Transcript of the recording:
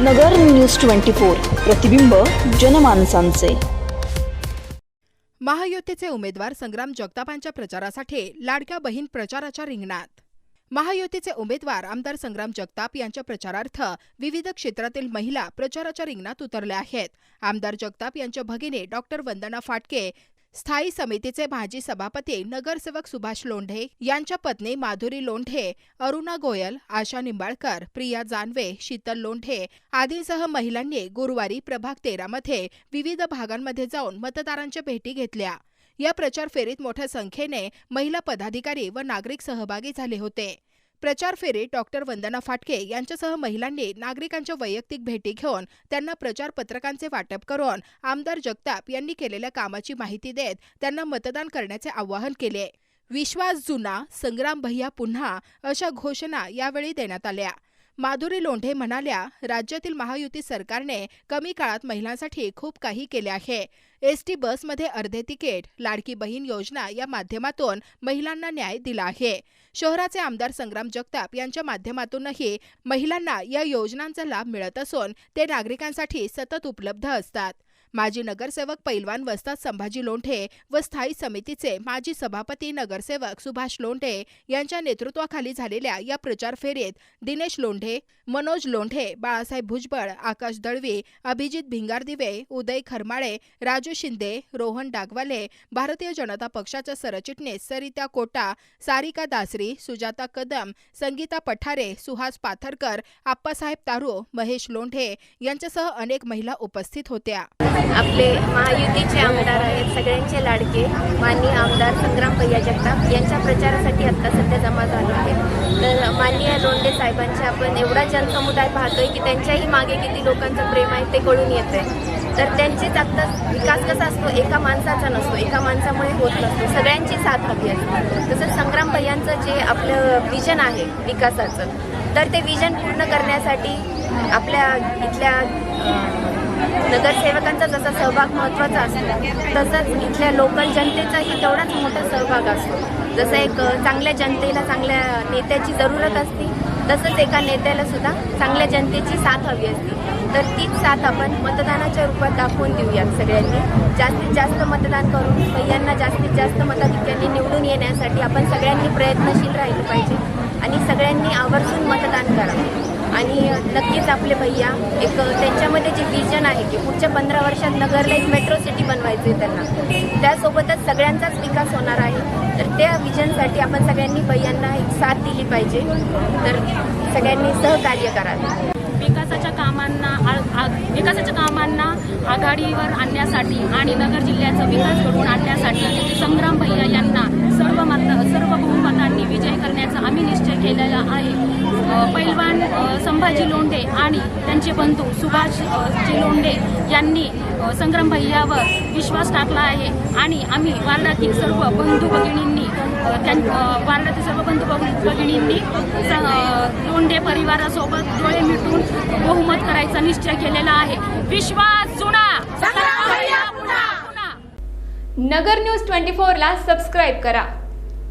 नगर news twenty four प्रतिबिंब जनमानसांचे. महायुतीचे उमेदवार संग्राम जगतापांच्या प्रचारासाठी लाडक्या बहीण प्रचाराच्या रिंगणात. महायुतीचे उमेदवार आमदार संग्राम जगताप यांच्या प्रचारार्थ विविध क्षेत्रातील महिला प्रचाराच्या रिंगणात उतरल्या आहेत. आमदार जगताप यांच्या भगिनी डॉक्टर वंदना फाटके स्थायी समितीचे माजी सभापती नगरसेवक सुभाष लोंढे यांच्या पत्नी माधुरी लोंढे अरुणा गोयल आशा निंबाळकर प्रिया जानवे शीतल लोंढे आदींसह महिलांनी गुरुवारी प्रभाग तेरामध्ये विविध भागांमध्ये जाऊन मतदारांच्या भेटी घेतल्या. या प्रचार फेरीत मोठ्या संख्येने महिला पदाधिकारी व नागरिक सहभागी झाले होते. प्रचार फेरीत डॉक्टर वंदना फाटके यांच्यासह महिलांनी नागरिकांच्या वैयक्तिक भेटी घेऊन त्यांना प्रचार पत्रकांचे वाटप करून आमदार जगताप यांनी केलेल्या कामाची माहिती देत त्यांना मतदान करण्याचे आवाहन केले. विश्वास जुना संग्राम भैया पुन्हा अशा घोषणा यावेळी देण्यात आल्या. माधुरी लोंढे म्हणाल्या राज्यातील महायुती सरकारने कमी काळात महिलांसाठी खूप काही केले आहे. एस टी बसमध्ये अर्धे तिकीट लाडकी बहीण योजना या माध्यमातून महिलांना न्याय दिला आहे. शहराचे आमदार संग्राम जगताप यांच्या माध्यमातूनही महिलांना या योजनांचा लाभ मिळत असून ते नागरिकांसाठी सतत उपलब्ध असतात. माजी नगरसेवक पैलवान वस्ताद संभाजी लोंढे व स्थायी समितीचे माजी सभापती नगरसेवक सुभाष लोंढे यांच्या नेतृत्वाखाली झालेल्या या प्रचार फेरीत दिनेश लोंढे मनोज लोंढे बाळासाहेब भुजबळ आकाश दळवी अभिजित भिंगारदिवे उदय खरमाळे राजू शिंदे रोहन डागवाले भारतीय जनता पक्षाच्या सरचिटणीस सरिता कोटा सारिका दासरी सुजाता कदम संगीता पठारे सुहास पाथरकर आप्पासाहेब तारू महेश लोंढे यांच्यासह अनेक महिला उपस्थित होत्या. आपले महायुतीचे आमदार आहेत सगळ्यांचे लाडके माननीय आमदार संग्राम भैया जगताप यांच्या प्रचारासाठी आत्ता सध्या जमा झालो आहे. तर माननीय लोंढे साहेबांचे आपण एवढा जनसमुदाय पाहतोय की त्यांच्याही मागे किती लोकांचं प्रेम आहे ते कळून येत आहे तर त्यांचीच आत्ता विकास कसा असतो? एका माणसाचा नसतो. एका माणसामुळे होत नसतो. सगळ्यांची साथ हवी असते. तसंच संग्राम भैयांचं जे आपलं विजन आहे विकासाचं तर ते विजन पूर्ण करण्यासाठी आपल्या इथल्या नगरसेवकांचा जसा सहभाग महत्त्वाचा असतो तसंच इथल्या लोकल जनतेचाही तेवढाच मोठा सहभाग असतो. जसं एक चांगल्या जनतेला चांगल्या नेत्याची जरूरत असते तसंच एका नेत्याला सुद्धा चांगल्या जनतेची साथ हवी असते. तर तीच साथ आपण मतदानाच्या रूपात दाखवून देऊयात सगळ्यांनी. जास्तीत जास्त मतदान करून भैयांना जास्तीत जास्त मताधिक्यांनी निवडून येण्यासाठी आपण सगळ्यांनी प्रयत्नशील राहिलं पाहिजे आणि सगळ्यांनी आवर्जून मतदान करावं. आणि नक्कीच आपले भैया एक त्यांच्यामध्ये जे विजन आहे की पुढच्या पंधरा वर्षात नगरला एक मेट्रो सिटी बनवायचं आहे त्यांना. त्यासोबतच सगळ्यांचाच विकास होणार आहे. तर त्या विजनसाठी आपण सगळ्यांनी भैयांना एक साथ दिली पाहिजे. तर सगळ्यांनी सहकार्य करावे. विकासाच्या कामांना आ- विकासाच्या कामांना आघाडीवर आणण्यासाठी आणि नगर जिल्ह्याचा विकास घडवून आणण्यासाठी संग्राम भैया यांना सर्व मत सर्व बहुमतांनी विजय करण्याचा आम्ही निश्चय केलेला आहे. पैलवान संभाजी लोंढे आणि त्यांचे बंधू सुभाष जी लोंढे यांनी संग्राम भैयावर विश्वास टाकला आहे. आणि आम्ही वार्डातील सर्व बंधू भगिनींनी वार्डातील सर्व बंधू भग- भगिनींनी लोंढे परिवारासोबत डोळे मिटून बहुमत करायचा निश्चय केलेला आहे. विश्वास जुना! नगर न्यूज ट्वेंटी फोरला सबस्क्राईब करा.